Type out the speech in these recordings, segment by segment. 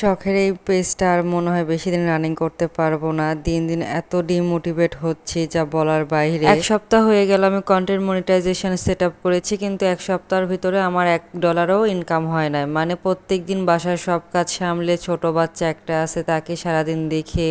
শখের এই পেজটা আর মনে হয় বেশি দিন রানিং করতে পারব না। দিন দিন এত ডিমোটিভেট হচ্ছে যা বলার বাইরে। এক সপ্তাহ হয়ে গেল আমি কন্টেন্ট মনিটাইজেশন সেট আপ করেছি, কিন্তু এক সপ্তাহের ভিতরে আমার এক ডলারও ইনকাম হয় না মানে প্রত্যেক দিন বাসার সব কাজ সামলে, ছোট বাচ্চা একটা আছে তাকে সারাদিন দেখে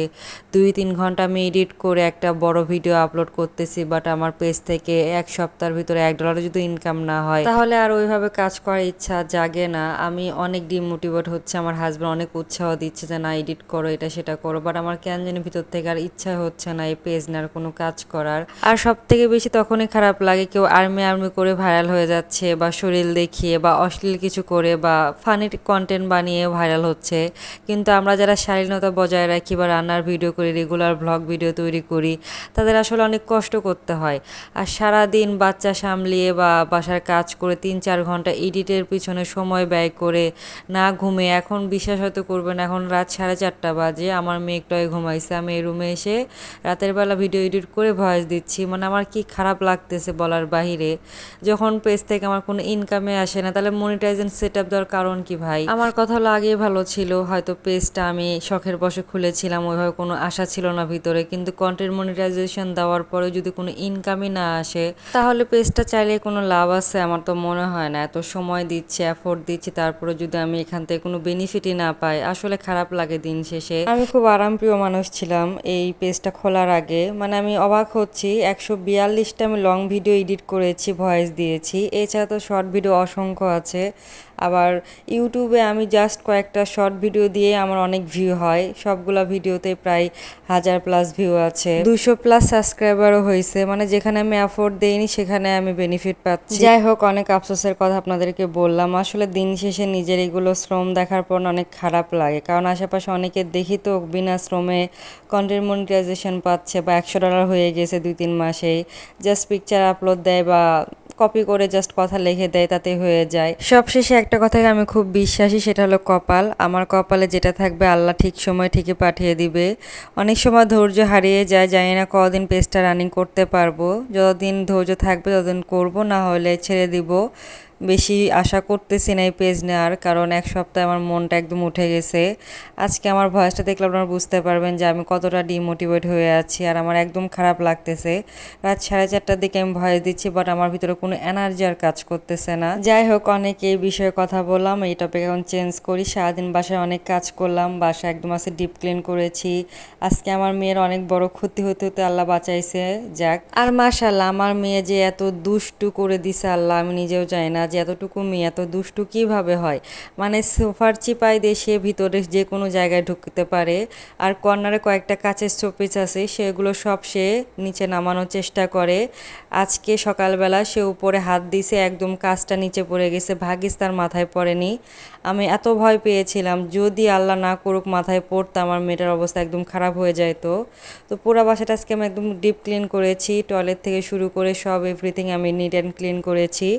দুই তিন ঘণ্টা আমি এডিট করে একটা বড় ভিডিও আপলোড করতেছি বাট আমার পেজ থেকে এক সপ্তাহের ভিতরে এক ডলারও যদি ইনকাম না হয়, তাহলে আর ওইভাবে কাজ করার ইচ্ছা জাগে না। আমি অনেক ডিমোটিভেট হচ্ছে, আমার হাজব্যান্ড অনেক উৎসাহ দিচ্ছে যে না এডিট করো, এটা সেটা করো। বাট আমার কেন জানি ভিতর থেকে আর ইচ্ছা হচ্ছে না এই পেজ নেওয়ার কোনো কাজ করার। আর সব থেকে বেশি তখনই খারাপ লাগে কেউ আর্মি আর্মি করে ভাইরাল হয়ে যাচ্ছে বা শরীর দেখিয়ে বা অশ্লীল কিছু করে বা ফানি কন্টেন্ট বানিয়ে ভাইরাল হচ্ছে। কিন্তু আমরা যারা শালীনতা বজায় রাখি বা রান্নার ভিডিও করি রেগুলার ব্লগ ভিডিও তৈরি করি, তাদের আসলে অনেক কষ্ট করতে হয়। আর সারা দিন বাচ্চা সামলিয়ে বা বাসার কাজ করে তিন চার ঘণ্টা এডিটের পিছনে সময় ব্যয় করে না ঘুমে এখন বিশ্বাস হয়তো করবেন। এখন রাত সাড়ে চারটা বাজে। আমার মেয়ে একটু ঘুমাইছে। আমি এই রুমে এসে রাতের বেলা ভিডিও এডিট করে ভয়েস দিচ্ছি। মানে আমার কি খারাপ লাগতেছে বলার বাহিরে। যখন পেজ থেকে আমার কোনো ইনকামে আসে না, তাহলে মনিটাইজেশন সেট আপ দেওয়ার কারণ কি ভাই? আমার কথা আগেই ভালো ছিল। হয়তো পেজটা আমি শখের বসে খুলেছিলাম, ওইভাবে কোনো আশা ছিল না ভিতরে। কিন্তু কন্টেন্ট মনিটাইজেশন দেওয়ার পরে যদি কোনো ইনকামই না আসে, তাহলে পেজটা চাইলে কোনো লাভ আছে আমার তো মনে হয় না। এত সময় দিচ্ছি এফোর্ট দিচ্ছি তারপরে যদি আমি এখান থেকে কোনো বেনিফিটই না পাই আসলে খারাপ লাগে দিন শেষে। আমি খুব আরামপ্রিয় মানুষ ছিলাম এই পেজটা খোলার আগে। মানে আমি অবাক হচ্ছি, একশো বিয়াল্লিশটা আমি লং ভিডিও এডিট করেছি ভয়েস দিয়েছি। এছাড়া তো শর্ট ভিডিও অসংখ্য আছে। আবার ইউটিউবে আমি জাস্ট কয়েকটা শর্ট ভিডিও দিয়ে আমার অনেক ভিউ হয়। সবগুলা ভিডিওতে প্রায় হাজার প্লাস ভিউ আছে। দুশো প্লাস সাবস্ক্রাইবারও হয়েছে মানে যেখানে আমি অ্যাফোর্ড দেইনি, সেখানে আমি বেনিফিট পাচ্ছি। যাই হোক, অনেক আফসোসের কথা আপনাদেরকে বললাম। আসলে দিন শেষে নিজের এগুলো শ্রম দেখার পর অনেক খারাপ লাগে। কারণ আশেপাশে অনেকে দেখি তো বিনা শ্রমে কন্টেন্ট মনিটাইজেশন পাচ্ছে বা একশো ডলার হয়ে গেছে দুই তিন মাসেই। জাস্ট পিকচার আপলোড দেয় বা কপি করে জাস্ট কথা লিখে দেয়, তাতে হয়ে যায়। সবশেষে একটা কথাই আমি খুব বিশ্বাসী, সেটা হলো কপাল। আমার কপালে যেটা থাকবে আল্লাহ ঠিক সময় ঠিকই পাঠিয়ে দিবে। অনেক সময় ধৈর্য হারিয়ে যায়, জানি না কদিন পেজটা রানিং করতে পারব। যতদিন ধৈর্য থাকবে ততদিন করব, না হলে ছেড়ে দিব। বেশি আশা করতেছি না এই পেজ নেওয়ার, কারণ এক সপ্তাহে আমার মনটা একদম উঠে গেছে। আজকে আমার ভয়েসটা দেখলে আপনারা বুঝতে পারবেন যে আমি কতটা ডিমোটিভেট হয়ে আছি, আর আমার একদম খারাপ লাগতেছে। রাত সাড়ে চারটার দিকে আমি ভয়েস দিচ্ছি বাট আমার ভিতরে কোনো এনার্জি আর কাজ করতেছে না। যাই হোক, অনেক এই বিষয়ে কথা বললাম, এই টপিক এখন চেঞ্জ করি। সারাদিন বাসায় অনেক কাজ করলাম বাসা একদম আছে ডিপ ক্লিন করেছি। আজকে আমার মেয়ের অনেক বড় ক্ষতি হতে হতে আল্লাহ বাঁচাইছে, যাক। আর মাশাল্লাহ আমার মেয়ে যে এত দুষ্টু করে দিছে আল্লাহ, আমি নিজেও জানি না। যে এতটুকু মেয়ে, এত দুষ্টু কীভাবে হয়? মানে সোফার চিপাই দিয়ে সে ভিতরে যে কোনো জায়গায় ঢুকতে পারে, আর কর্নারে কয়েকটা কাচের শোপিস আছে, সেগুলো সব সে নিচে নামানোর চেষ্টা করে। আজকে সকালবেলা সে উপরে হাত দিছে, একদম কাজটা নিচে পড়ে গেছে ভাগিস তার মাথায় পড়েনি। আমি এত ভয় পেয়েছিলাম, যদি আল্লাহ না করুক, মাথায় পড়তো আমার মেয়েটার অবস্থা একদম খারাপ হয়ে যেত তো পুরো বাসাটা আজকে আমি একদম ডিপ ক্লিন করেছি টয়লেট থেকে শুরু করে সব এভরিথিং আমি নিট অ্যান্ড ক্লিন করেছি।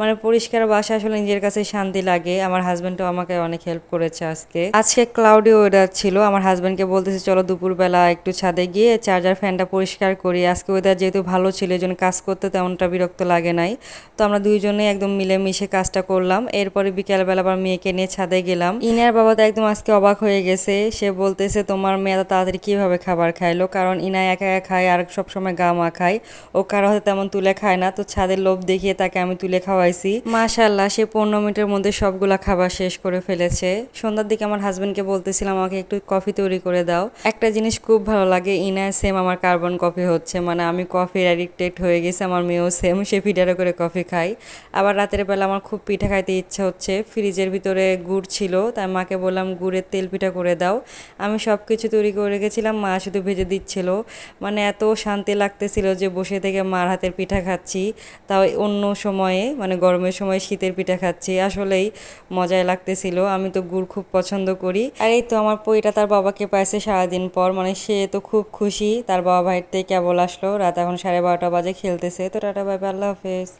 মানে পরিষ্কার বাসা আসলে নিজের কাছে শান্তি লাগে। আমার হাজব্যান্ডও আমাকে অনেক হেল্প করেছে আজকে। আজকে ক্লাউডি ওয়েদার ছিল। আমার হাজব্যান্ডকে বলতেছে, চলো দুপুরবেলা একটু ছাদে গিয়ে চার্জার ফ্যানটা পরিষ্কার করি। আজকে ওয়েদার যেহেতু ভালো ছিল, এই জন্য কাজ করতে তেমনটা বিরক্ত লাগে নাই। তো আমরা দুইজনে একদম মিলেমিশে কাজটা করলাম। এরপরে বিকেলবেলা আবার মেয়েকে নিয়ে ছাদে গেলাম। ইনার বাবা তো একদম আজকে অবাক হয়ে গেছে। সে বলতেছে, তোমার মেয়ে তাড়াতাড়ি কীভাবে খাবার খাইলো? কারণ ইনা একা একা খায় আর সবসময় গা মা খায় ও কারও হাতে তেমন তুলে খায় না। তো ছাদের লোভ দেখিয়ে তাকে আমি তুলে খাওয়াইছি। মাশাল্লাহ সে পনেরো মিনিটের মধ্যে সবগুলা খাবার শেষ করে ফেলেছে। সন্ধ্যার দিকে আমার হাজব্যান্ডকে বলতেছিলাম, আমাকে একটু কফি তৈরি করে দাও। একটা জিনিস খুব ভালো লাগে ইনা সেম আমার কার্বন কফি হচ্ছে। মানে আমি কফির অ্যাডিক্টেড হয়ে গেছে, আমার মেয়েও সেম সে ফিডারে করে কফি খাই আবার রাতের বেলা আমার খুব পিঠা খাইতে ইচ্ছা হচ্ছে। ফ্রিজের ভিতরে গুড় ছিল, তাই মাকে বললাম, গুড়ের তেল পিঠা করে দাও। আমি সব কিছু তৈরি করে রেখেছিলাম মা শুধু ভেজে দিচ্ছিল। মানে এত শান্তি লাগতেছিল যে বসে থেকে মার হাতের পিঠা খাচ্ছি। তাও অন্য সময়ে মানে গরমের সময় শীতের পিঠা খাচ্ছি, আসলেই মজায় লাগতেছিল। আমি তো গুড় খুব পছন্দ করি। আর এই তো আমার পইটা তার বাবাকে পাইছে সারাদিন পর মানে সে তো খুব খুশি। তার বাবা ভাইয়ের থেকে কেবল আসলো, রাত এখন সাড়ে বারোটা বাজে খেলতেছে। তো টাটা বাই, আল্লাহ হাফেজ।